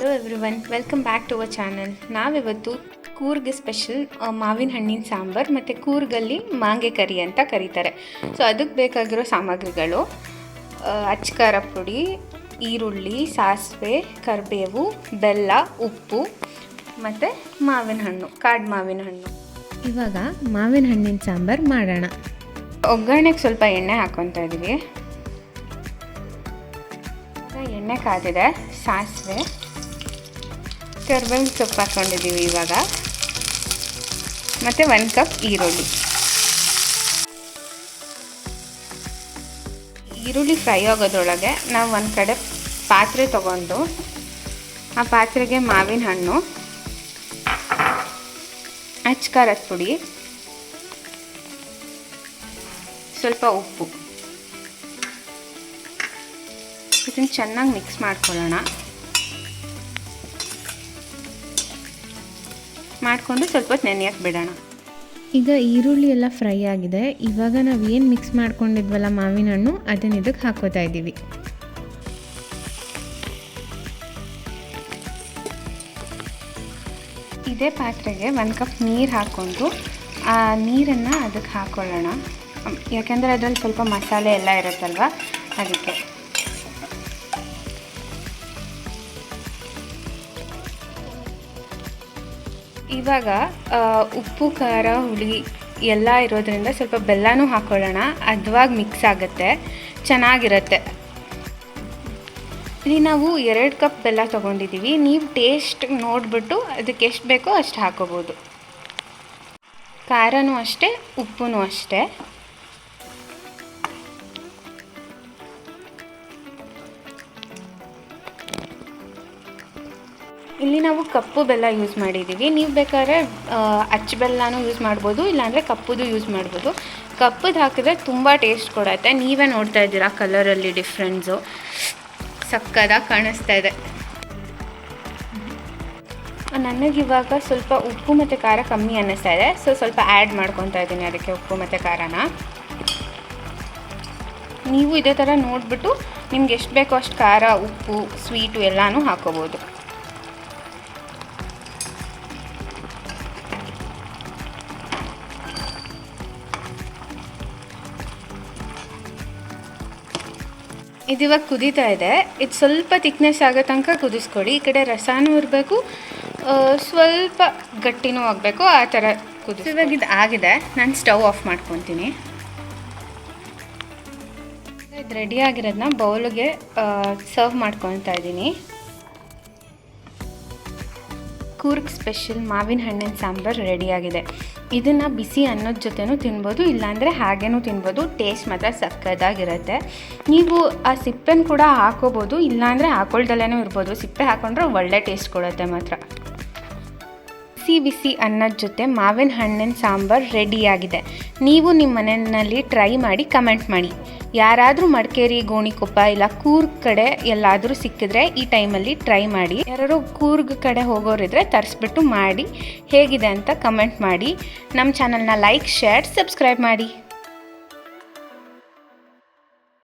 Hello everyone welcome back to our channel ನಾವಿವತ್ತು Coorg special ಮಾವಿನ ಹಣ್ಣಿನ ಸಾಂಬಾರ್ ಮತ್ತು ಕೂರ್ಗಲ್ಲಿ ಮಾಂಗೆ ಕರಿ ಅಂತ ಕರೀತಾರೆ. ಸೊ ಅದಕ್ಕೆ ಬೇಕಾಗಿರೋ ಸಾಮಗ್ರಿಗಳು ಅಚ್ಕಾರ ಪುಡಿ ಈರುಳ್ಳಿ ಸಾಸಿವೆ ಕರಿಬೇವು ಬೆಲ್ಲ ಉಪ್ಪು ಮತ್ತು ಮಾವಿನ ಹಣ್ಣು ಕಾಡು ಮಾವಿನ ಹಣ್ಣು. ಇವಾಗ ಮಾವಿನ ಹಣ್ಣಿನ ಸಾಂಬಾರು ಮಾಡೋಣ. ಒಗ್ಗರಣೆಗೆ ಸ್ವಲ್ಪ ಎಣ್ಣೆ ಹಾಕ್ಕೊತಾ ಇದ್ದೀವಿ ಎಣ್ಣೆ ಕಾದಿದೆ ಸಾಸಿವೆ ಕರ್ಬೇವಿನ ಸೊಪ್ಪು ಹಾಕ್ಕೊಂಡಿದ್ದೀವಿ ಇವಾಗ. ಮತ್ತು ಒಂದು ಕಪ್ ಈರುಳ್ಳಿ. ಈರುಳ್ಳಿ ಫ್ರೈ ಆಗೋದ್ರೊಳಗೆ ನಾವು ಒಂದು ಕಡೆ ಪಾತ್ರೆ ತಗೊಂಡು, ಆ ಪಾತ್ರೆಗೆ ಮಾವಿನ ಹಣ್ಣು ಅಚ್ಕಾರದ ಪುಡಿ, ಸ್ವಲ್ಪ ಉಪ್ಪು. ಇದನ್ನು ಚೆನ್ನಾಗಿ ಮಿಕ್ಸ್ ಮಾಡ್ಕೊಳ್ಳೋಣ. ಮಾಡಿಕೊಂಡು ಸ್ವಲ್ಪ ಹೊತ್ತು ನೆನೆಯಕ್ಕೆ ಬಿಡೋಣ. ಈಗ ಈರುಳ್ಳಿ ಎಲ್ಲ ಫ್ರೈ ಆಗಿದೆ. ಇವಾಗ ನಾವು ಏನು ಮಿಕ್ಸ್ ಮಾಡ್ಕೊಂಡಿದ್ವಲ್ಲ ಮಾವಿನ ಹಣ್ಣು ಅದನ್ನ ಇದಕ್ಕೆ ಹಾಕೋತಾ ಇದ್ದೀವಿ ಇದೇ ಪಾತ್ರೆಗೆ ಒಂದು ಕಪ್ ನೀರು ಹಾಕ್ಕೊಂಡು ಆ ನೀರನ್ನು ಅದಕ್ಕೆ ಹಾಕ್ಕೊಳ್ಳೋಣ ಅಮ್, ಯಾಕೆಂದರೆ ಅದರಲ್ಲಿ ಸ್ವಲ್ಪ ಮಸಾಲೆ ಎಲ್ಲ ಇರುತ್ತಲ್ವ? ಅದಕ್ಕೆ. ಇವಾಗ ಉಪ್ಪು, ಖಾರ, ಹುಳಿ ಎಲ್ಲ ಇರೋದ್ರಿಂದ ಸ್ವಲ್ಪ ಬೆಲ್ಲನೂ ಹಾಕ್ಕೊಳ್ಳೋಣ ಅದ್ವಾಗಿ ಮಿಕ್ಸ್ ಆಗುತ್ತೆ. ಚೆನ್ನಾಗಿರುತ್ತೆ. ಇಲ್ಲಿ ನಾವು ಎರಡು ಕಪ್ ಬೆಲ್ಲ ತೊಗೊಂಡಿದ್ದೀವಿ ನೀವು ಟೇಸ್ಟ್ ನೋಡಿಬಿಟ್ಟು ಅದಕ್ಕೆ ಎಷ್ಟು ಬೇಕೋ ಅಷ್ಟು ಹಾಕೋಬೋದು. ಖಾರನೂ ಅಷ್ಟೇ ಉಪ್ಪು ಅಷ್ಟೇ. ಇಲ್ಲಿ ನಾವು ಕಪ್ಪು ಬೆಲ್ಲ ಯೂಸ್ ಮಾಡಿದ್ದೀವಿ. ನೀವು ಬೇಕಾದ್ರೆ ಅಚ್ಚ ಬೆಲ್ಲನೂ ಯೂಸ್ ಮಾಡ್ಬೋದು, ಇಲ್ಲಾಂದರೆ ಕಪ್ಪುದು ಯೂಸ್ ಮಾಡ್ಬೋದು. ಕಪ್ಪುದು ಹಾಕಿದ್ರೆ ತುಂಬ ಟೇಸ್ಟ್ ಕೊಡುತ್ತೆ. ನೀವೇ ನೋಡ್ತಾ ಇದ್ದೀರಾ ಕಲರಲ್ಲಿ ಡಿಫ್ರೆನ್ಸು ಸಕ್ಕದಾಗಿ ಕಾಣಿಸ್ತಾ ಇದೆ. ನನಗಿವಾಗ ಸ್ವಲ್ಪ ಉಪ್ಪು ಮತ್ತು ಖಾರ ಕಮ್ಮಿ ಅನ್ನಿಸ್ತಾ ಇದೆ. ಸೊ ಸ್ವಲ್ಪ ಆ್ಯಡ್ ಮಾಡ್ಕೊತಾ ಇದ್ದೀನಿ ಅದಕ್ಕೆ ಉಪ್ಪು ಮತ್ತು ಖಾರನ. ನೀವು ಇದೇ ಥರ ನೋಡಿಬಿಟ್ಟು ನಿಮ್ಗೆ ಎಷ್ಟು ಬೇಕೋ ಅಷ್ಟು ಖಾರ, ಉಪ್ಪು ಸ್ವೀಟು ಎಲ್ಲನೂ ಹಾಕೋಬೋದು. ಇದಿವಾಗ ಕುದೀತಾ ಇದೆ. ಇದು ಸ್ವಲ್ಪ ತಿಕ್ನೆಸ್ ಆಗೋ ತನಕ ಕುದಿಸ್ಕೊಡಿ. ಈ ಕಡೆ ರಸಾನೂ ಇರಬೇಕು. ಸ್ವಲ್ಪ ಗಟ್ಟಿನೂ ಆಗಬೇಕು. ಆ ಥರ ಕುದಿಸಿ ಇವಾಗ ಇದು ಆಗಿದೆ. ನಾನು ಸ್ಟವ್ ಆಫ್ ಮಾಡ್ಕೊತೀನಿ. ಇದು ರೆಡಿ ಆಗಿರೋದನ್ನ ಬೌಲ್ಗೆ ಸರ್ವ್ ಮಾಡ್ಕೊತಾ ಇದ್ದೀನಿ. ಕೂರ್ಗ್ ಸ್ಪೆಷಲ್ ಮಾವಿನ ಹಣ್ಣಿನ ಸಾಂಬಾರು ರೆಡಿಯಾಗಿದೆ. ಇದನ್ನು ಬಿಸಿ ಅನ್ನದ ಜೊತೆನೂ ತಿನ್ಬೋದು, ಇಲ್ಲಾಂದರೆ ಹಾಗೇನೂ ತಿನ್ಬೋದು. ಟೇಸ್ಟ್ ಮಾತ್ರ ಸಕ್ಕದಾಗಿರುತ್ತೆ ನೀವು ಆ ಸಿಪ್ಪೆನ ಕೂಡ ಹಾಕೋಬೋದು, ಇಲ್ಲಾಂದರೆ ಹಾಕೊಳ್ದಲ್ಲೇ ಇರ್ಬೋದು. ಸಿಪ್ಪೆ ಹಾಕೊಂಡ್ರೆ ಒಳ್ಳೆ ಟೇಸ್ಟ್ ಕೊಡುತ್ತೆ ಮಾತ್ರ. ಬಿಸಿ ಬಿಸಿ ಅನ್ನದ ಜೊತೆ ಮಾವಿನ ಹಣ್ಣಿನ ಸಾಂಬಾರು ರೆಡಿಯಾಗಿದೆ. ನೀವು ನಿಮ್ಮ ಮನೆಯಲ್ಲಿ ಟ್ರೈ ಮಾಡಿ ಕಮೆಂಟ್ ಮಾಡಿ. ಯಾರಾದರೂ ಮಡಿಕೇರಿ, ಗೋಣಿಕೊಪ್ಪ ಇಲ್ಲ ಕೂರ್ಗ್ ಕಡೆ ಎಲ್ಲಾದರೂ ಸಿಕ್ಕಿದ್ರೆ ಈ ಟೈಮಲ್ಲಿ ಟ್ರೈ ಮಾಡಿ. ಯಾರು ಕೂರ್ಗ್ ಕಡೆ ಹೋಗೋರಿದ್ರೆ ತರಿಸ್ಬಿಟ್ಟು ಮಾಡಿ. ಹೇಗಿದೆ ಅಂತ ಕಮೆಂಟ್ ಮಾಡಿ. ನಮ್ಮ ಚಾನಲ್ನ ಲೈಕ್, ಶೇರ್, ಸಬ್ಸ್ಕ್ರೈಬ್ ಮಾಡಿ.